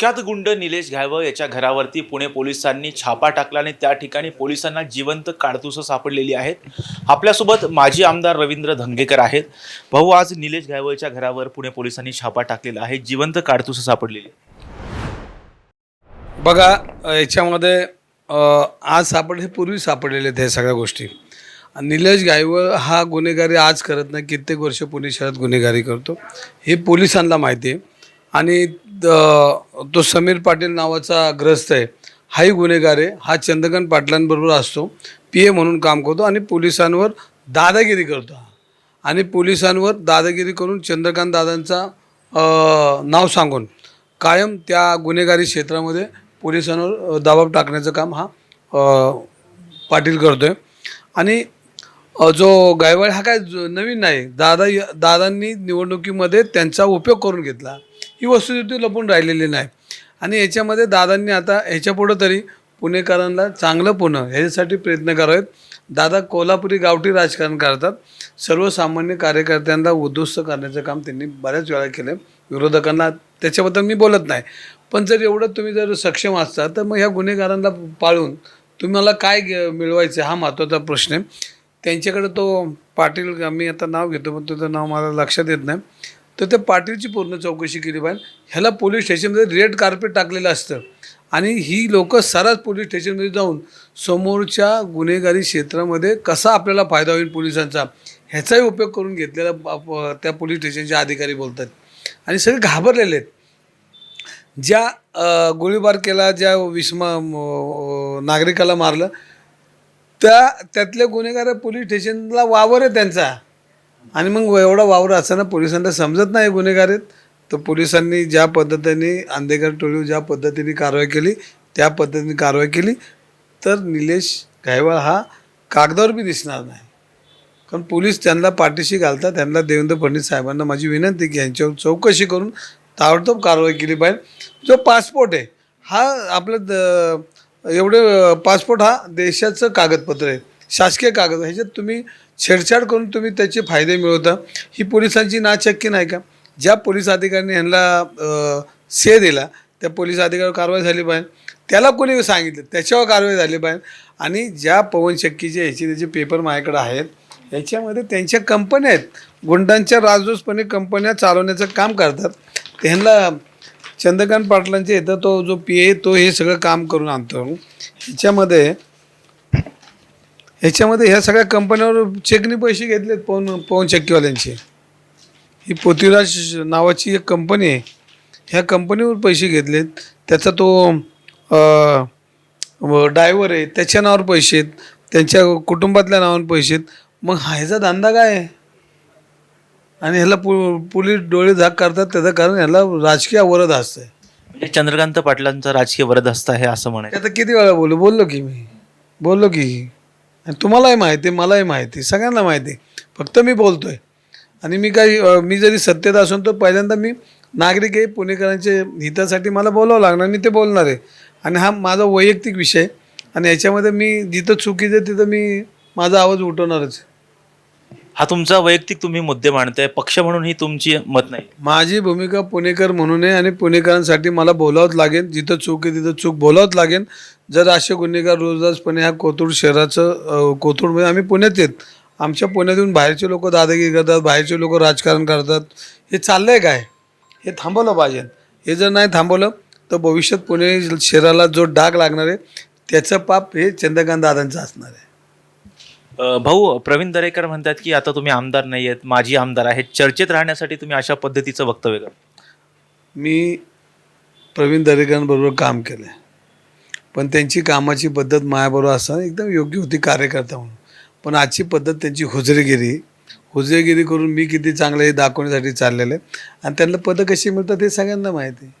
कुख्यात गुंड निलेश घायवळ याच्या घरावरती पुणे पोलिसांनी छापा टाकला आणि त्या ठिकाणी पोलिसांना जिवंत काडतुसं सापडलेली आहेत. आपल्यासोबत माजी आमदार रवींद्र धंगेकर आहेत. भाऊ आज निलेश घायवळच्या घरावर पुणे पोलिसांनी छापा टाकलेला आहे. जिवंत काडतुसं सापडलेली बघा याच्यामध्ये आज सापडले पूर्वी सापडलेले आहेत ह्या सगळ्या गोष्टी. निलेश गायवळ हा गुन्हेगारी आज करत नाही. कित्येक वर्ष पुणे शहरात गुन्हेगारी करतो. हे पोलिसांना माहिती आहे. आणि तो समीर पाटील नावाचा ग्रस्त आहे. हाही गुन्हेगार आहे. हा चंद्रकांत पाटलांबरोबर असतो. पी ए म्हणून काम करतो आणि पोलिसांवर दादागिरी करतो आणि पोलिसांवर दादागिरी करून चंद्रकांत दादांचा नाव सांगून कायम त्या गुन्हेगारी क्षेत्रामध्ये पोलिसांवर दबाव टाकण्याचं काम हा पाटील करतो आहे आणि जो गायवाळ हा काय जो नवीन नाही. दादा दादांनी निवडणुकीमध्ये त्यांचा उपयोग करून घेतला. ही वस्तुस्थिती लपून राहिलेली नाही. आणि याच्यामध्ये दादांनी आता ह्याच्यापुढं तरी पुणेकरांना चांगलं पुणं ह्याच्यासाठी प्रयत्न करावेत. दादा कोल्हापुरी गावठी राजकारण करतात. सर्वसामान्य कार्यकर्त्यांना उद्ध्वस्त करण्याचं काम त्यांनी बऱ्याच वेळा केलं विरोधकांना त्याच्याबद्दल मी बोलत नाही. पण जर एवढं तुम्ही जर सक्षम असता तर मग ह्या गुन्हेगारांना पाळून तुम्हाला काय मिळवायचं हा महत्त्वाचा प्रश्न आहे. त्यांच्याकडे तो पाटील मी आता नाव घेतो पण तुझं नाव मला लक्षात येत नाही. तर त्या पाटीलची पूर्ण चौकशी केली पाहिजे. ह्याला पोलीस स्टेशनमध्ये रेड कार्पेट टाकलेलं असतं. आणि ही लोक सरास पोलीस स्टेशनमध्ये जाऊन समोरच्या गुन्हेगारी क्षेत्रामध्ये कसा आपल्याला फायदा होईल पोलिसांचा ह्याचाही उपयोग करून घेतलेला त्या पोलीस स्टेशनचे अधिकारी बोलतात. आणि सगळे घाबरलेले आहेत. ज्या गोळीबार केला ज्या विस्मा नागरिकाला मारलं त्या त्यातल्या गुन्हेगार पोलीस स्टेशनला वावर आहे त्यांचा. आणि मग एवढा वावर असताना पोलिसांना समजत नाही गुन्हेगार आहेत तर पोलिसांनी ज्या पद्धतीने आंदेकर टोळीवर ज्या पद्धतीने कारवाई केली त्या पद्धतीने कारवाई केली. तर निलेश गायवाळ हा कागदावर बी दिसणार नाही. कारण पोलीस त्यांना पाठीशी घालतात. त्यांना देवेंद्र फडणवीस साहेबांना माझी विनंती की यांच्यावर चौकशी करून ताबडतोब कारवाई केली पाहिजे. जो पासपोर्ट आहे हा आपलं द- एवढे पासपोर्ट हा देशाचं कागदपत्र आहे. शासकीय कागद. ह्याच्यात तुम्ही छेडछाड करून तुम्ही त्याचे फायदे मिळवता. ही पोलिसांची नाचक्की नाही का? ज्या पोलीस अधिकाऱ्यांनी ह्यांना से दिला त्या पोलीस अधिकाऱ्यावर कारवाई झाली पाहिजे. त्याला कोणी सांगितलं? त्याच्यावर कारवाई झाली पाहिजे. आणि ज्या पवनचक्कीचे ह्याचे त्याचे पेपर माझ्याकडे आहेत याच्यामध्ये त्यांच्या कंपन्या आहेत. गुंडांच्या राजदोषपणे कंपन्या चालवण्याचं काम करतात. त्यांना चंद्रकांत पाटलांच्या इथं तो जो पी ए तो हे सगळं काम करून आणतो. ह्याच्यामध्ये ह्याच्यामध्ये ह्या सगळ्या कंपन्यांवर चेकनी पैसे घेतलेत पवन पवन चक्कीवाल्यांचे. ही पृथ्वीराज नावाची एक कंपनी आहे. ह्या कंपनीवर पैसे घेतलेत. त्याचा तो ड्रायव्हर आहे. त्याच्या नावावर पैसे आहेत. त्यांच्या कुटुंबातल्या नावावर पैसे आहेत. मग हा ह्याचा धंदा काय आहे? आणि ह्याला पो पोलीस डोळे झाक करतात. त्याचं कारण ह्याला राजकीय अवरध असतं म्हणजे चंद्रकांत पाटलांचा राजकीय वरदहस्त आहे असं म्हणायचं. आता किती वेळा बोललो बोललो की मी. बोललो की. आणि तुम्हालाही माहिती आहे मलाही माहिती सगळ्यांना माहिती आहे. फक्त मी बोलतो आहे आणि मी काही मी जरी सत्तेत असून तर पहिल्यांदा मी नागरिक आहे पुणेकरांच्या हितासाठी मला बोलावं लागणार मी ते बोलणार आहे. आणि हा माझा वैयक्तिक विषय आणि याच्यामध्ये मी जिथं चुकीचं आहे तिथं मी माझा आवाज उठवणारच आहे. हा तुमचा वैयक्तिक तुम्ही मुद्दे मांडताय पक्ष म्हणून ही तुमची मत नाही. माझी भूमिका पुणेकर म्हणून आहे आणि पुणेकरांसाठी मला बोलावंच लागेल. जिथं चूक आहे तिथं चूक बोलावंच लागेल. जर असे गुन्हेगार रोजदासपणे ह्या कोथरूड शहराचं कोथरूडमध्ये म्हणजे आम्ही पुण्यात येत आमच्या पुण्यातून बाहेरचे लोक दादागिरी करतात बाहेरचे लोक राजकारण करतात. हे चाललं आहे काय? हे थांबवलं पाहिजे. हे जर नाही थांबवलं तर भविष्यात पुणे शहराला जो डाग लागणार आहे त्याचं पाप हे चंद्रकांत दादांचं असणार आहे. भाऊ प्रवीण दरेकर म्हणतात की आता तुम्ही आमदार नाही आहेत माजी आमदार आहेत. चर्चेत राहण्यासाठी तुम्ही अशा पद्धतीचं वक्तव्य करा. मी प्रवीण दरेकरांबरोबर काम केलं आहे. पण त्यांची कामाची पद्धत माझ्याबरोबर असताना एकदम योग्य होती कार्यकर्ता म्हणून. पण आजची पद्धत त्यांची हुजरेगिरी. हुजरेगिरी करून मी किती चांगलं हे दाखवण्यासाठी चाललेलं आहे. आणि त्यांना पदं कशी मिळतात हे सगळ्यांना माहिती आहे.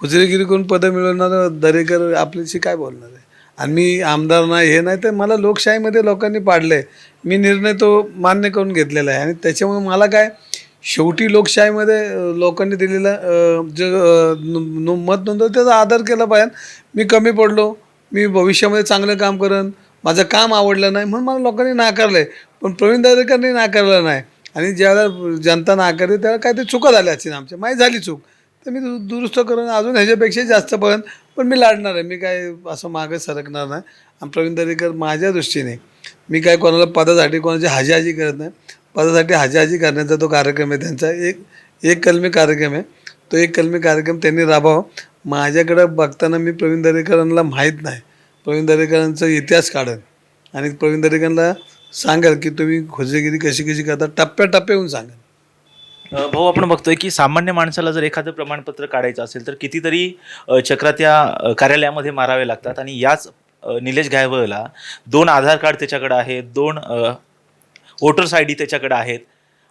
हुजरेगिरी करून पदं मिळवणारं दरेकर आपल्याशी काय बोलणार आहे? आणि मी आमदार नाही हे नाही तर मला लोकशाहीमध्ये लोकांनी पाडलं आहे मी निर्णय तो मान्य करून घेतलेला आहे. आणि त्याच्यामुळे मला काय शेवटी लोकशाहीमध्ये लोकांनी दिलेला जे मत नोंदवलं त्याचा आदर केला पाहिजे. मी कमी पडलो मी भविष्यामध्ये चांगलं काम करेन माझं काम आवडलं नाही म्हणून मला लोकांनी नाकारलं आहे पण प्रवीण दादेकरांनी नाकारलं नाही. आणि ज्यावेळेला जनता नाकारली त्यावेळेला काय ते चुका झाल्या असतील आमच्या. माहीत झाली चूक. तर मी दु- दुरुस्त करून अजून ह्याच्यापेक्षा जास्त पण पण मी लाडणार आहे. मी काय असं मागं सरकणार नाही. आणि प्रवीण दरेकर माझ्या दृष्टीने मी काय कोणाला पदासाठी कोणाची हाजीहाजी करत नाही. पदासाठी हाजीहाजी करण्याचा तो कार्यक्रम आहे त्यांचा. एक एक कलमी कार्यक्रम आहे. तो एक कलमी कार्यक्रम त्यांनी राबावा माझ्याकडं बघताना मी प्रवीण दरेकरांना माहीत नाही. प्रवीण दरेकरांचा इतिहास काढेल आणि प्रवीण दरेकरांना सांगाल की तुम्ही खोजेगिरी कशी कशी करता टप्प्याटप्प्याहून सांगाल अ, भाऊ आपण बघतोय की सामान्य माणसाला जर एखादं प्रमाणपत्र काढायचं असेल तर कितीतरी अ, चक्रा त्या कार्यालयामध्ये मारावे लागतात आणि याच निलेश गायवळला दोन आधार कार्ड त्याच्याकडे आहेत दोन वोटर्स आय डी त्याच्याकडे आहेत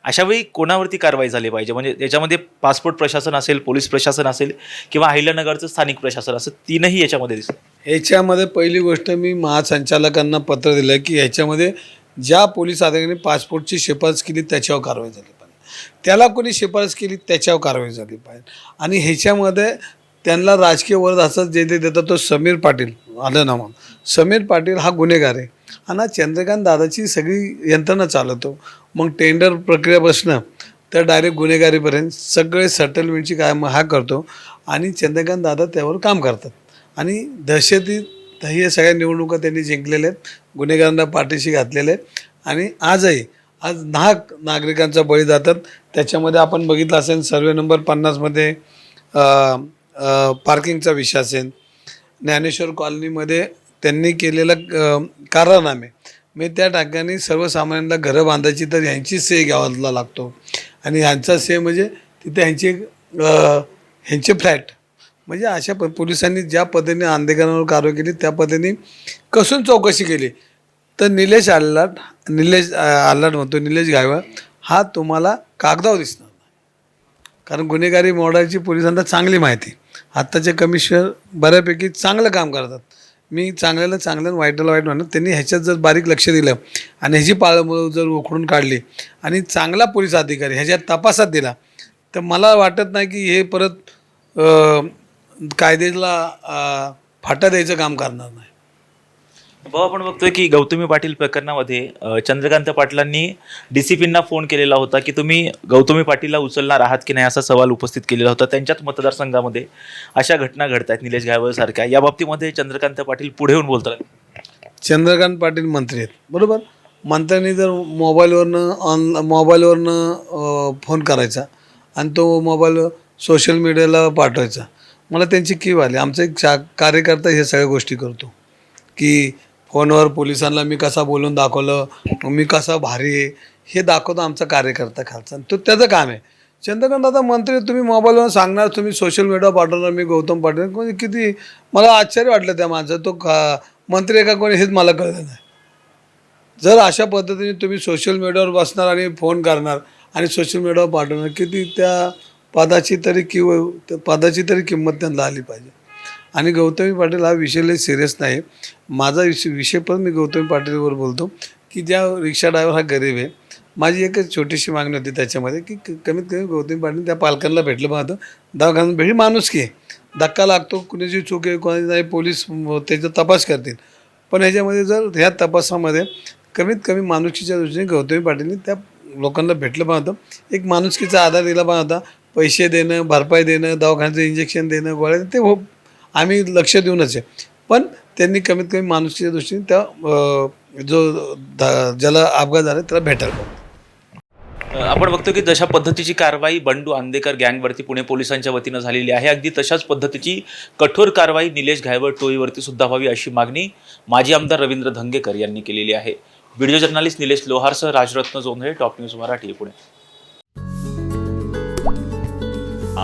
अशा वेळी कोणावरती कारवाई झाली पाहिजे? म्हणजे याच्यामध्ये पासपोर्ट प्रशासन असेल पोलीस प्रशासन असेल किंवा अहिल्यानगरचं स्थानिक प्रशासन असेल तीनही याच्यामध्ये दिसतं. याच्यामध्ये पहिली गोष्ट मी महासंचालकांना पत्र दिलं की याच्यामध्ये ज्या पोलीस अधिकाऱ्यांनी पासपोर्टची शिफारस केली त्याच्यावर कारवाई झाली. त्याला कोणी शिफारस केली त्याच्यावर कारवाई झाली पाहिजे. आणि ह्याच्यामध्ये त्यांना राजकीय वर्ध असं जे ते देतात तो समीर पाटील आलं ना मग समीर पाटील हा गुन्हेगार आहे. आणि चंद्रकांत दादाची सगळी यंत्रणा चालवतो. मग टेंडर प्रक्रिया बसणं तर डायरेक्ट गुन्हेगारीपर्यंत सगळे सेटलमेंटची काय हा करतो. आणि चंद्रकांत दादा त्यावर काम करतात. आणि दहशती हे सगळ्या निवडणुका त्यांनी जिंकलेल्या आहेत. गुन्हेगारांना पाठीशी घातलेले आहेत. आणि आजही आज नाहक नागरिकांचा बळी जातात. त्याच्यामध्ये आपण बघितलं असेल सर्वे नंबर पन्नासमध्ये पार्किंगचा विषय असेल. ज्ञानेश्वर कॉलनीमध्ये त्यांनी केलेलं कारनामे. मी त्या ठिकाणी सर्वसामान्यांना घरं बांधायची तर ह्यांची से घ्यावा लागतो. आणि ह्यांचा से म्हणजे तिथे ह्यांची ह्यांचे फ्लॅट. म्हणजे अशा प पोलिसांनी ज्या पद्धतीने आंदेकरांवर कारवाई केली त्या पद्धतीने कसून चौकशी केली. तर निलेश आल्लाट निलेश अ, आल्लाट म्हणतो निलेश गायवा हा तुम्हाला कागदावर दिसणार. कारण गुन्हेगारी मोडायची पोलिसांना चांगली माहिती. आत्ताचे कमिशनर बऱ्यापैकी चांगलं काम करतात. मी चांगल्याला चांगलं आणि वाईटाला वाईट म्हणत त्यांनी ह्याच्यात जर बारीक लक्ष दिलं आणि ह्याची पाळंमुळं जर उखडून काढली आणि चांगला पोलीस अधिकारी ह्याच्यात तपासात दिला तर मला वाटत नाही की हे परत कायद्याला फाटा द्यायचं काम करणार नाही. भाऊ आपण बघतोय की गौतमी पाटील प्रकरणामध्ये अ, चंद्रकांत पाटलांनी डीसीपींना फोन केलेला होता की तुम्ही गौतमी पाटीलला उचलणार आहात की नाही असा सवाल उपस्थित केलेला होता. त्यांच्याच मतदारसंघामध्ये अशा घटना घडत आहेत निलेश गायवळ सारख्या. या बाबतीमध्ये चंद्रकांत पाटील पुढे येऊन बोलतात. चंद्रकांत पाटील मंत्री आहेत. बरोबर? मंत्र्यांनी जर मोबाईलवरनं ऑन मोबाईलवरनं अं, फोन करायचा आणि तो मोबाईल सोशल मीडियाला पाठवायचा मला त्यांची कीव आली आमचा एक शा कार्यकर्ता हे सगळ्या गोष्टी करतो. की फोनवर पोलिसांना मी कसा बोलून दाखवलं मी कसा भारी आहे हे दाखवतो आमचा कार्यकर्ता खालचा. आणि तो त्याचं काम आहे. चंद्रकांत आता मंत्री तुम्ही मोबाईलवर सांगणार तुम्ही सोशल मीडिया पाठवणार मी गौतम पाटील म्हणजे किती मला आश्चर्य वाटलं त्या माणसं तो का मंत्री एका कोणी हेच मला कळलं नाही. जर अशा पद्धतीने तुम्ही सोशल मीडियावर बसणार आणि फोन करणार आणि सोशल मीडियावर पाठवणार किती त्या पदाची तरी किंवा त्या पदाची तरी किंमत त्यांना आली पाहिजे. आणि गौतमी पाटील हा विषय लई सिरियस नाही. माझा विषय विषय पण मी गौतमी पाटीलवर बोलतो की ज्या रिक्षा ड्रायव्हर हा गरीब आहे. माझी एकच छोटीशी मागणी होती त्याच्यामध्ये की कमीत कमी गौतमी पाटील त्या पालकांना भेटलं पाहतं. दवाखान्यात भेटी माणूस की. आहे. धक्का लागतो कुणाची चूक आहे कोणाची नाही पोलीस त्याचा तपास करतील. पण ह्याच्यामध्ये जर ह्या तपासामध्ये कमीत कमी माणुसकीच्या दृष्टीने गौतमी पाटीलने त्या लोकांना भेटलं पाहतं. एक माणुसकीचा आधार दिला पाहता. पैसे देणं भरपाई देणं दवाखान्याचं इंजेक्शन देणं गोळ्या ते हो आम्ही लक्ष देऊनच आहे. पण त्यांनी कमीत कमी माणुसकीच्या दृष्टीने त्या जो ज्याला अपघात झाला त्याला भेटायला पाहिजे. आपण बघतो की जशा पद्धतीची कारवाई बंडू आंदेकर गँगवरती पुणे पोलिसांच्या वतीनं झालेली आहे अगदी तशाच पद्धतीची कठोर कारवाई निलेश घायवळ टोळीवरती सुद्धा व्हावी अशी मागणी माजी आमदार रवींद्र धंगेकर यांनी केलेली आहे. व्हिडिओ जर्नलिस्ट निलेश लोहारसह राजरत्न जोंधळे टॉप न्यूज मराठी पुणे.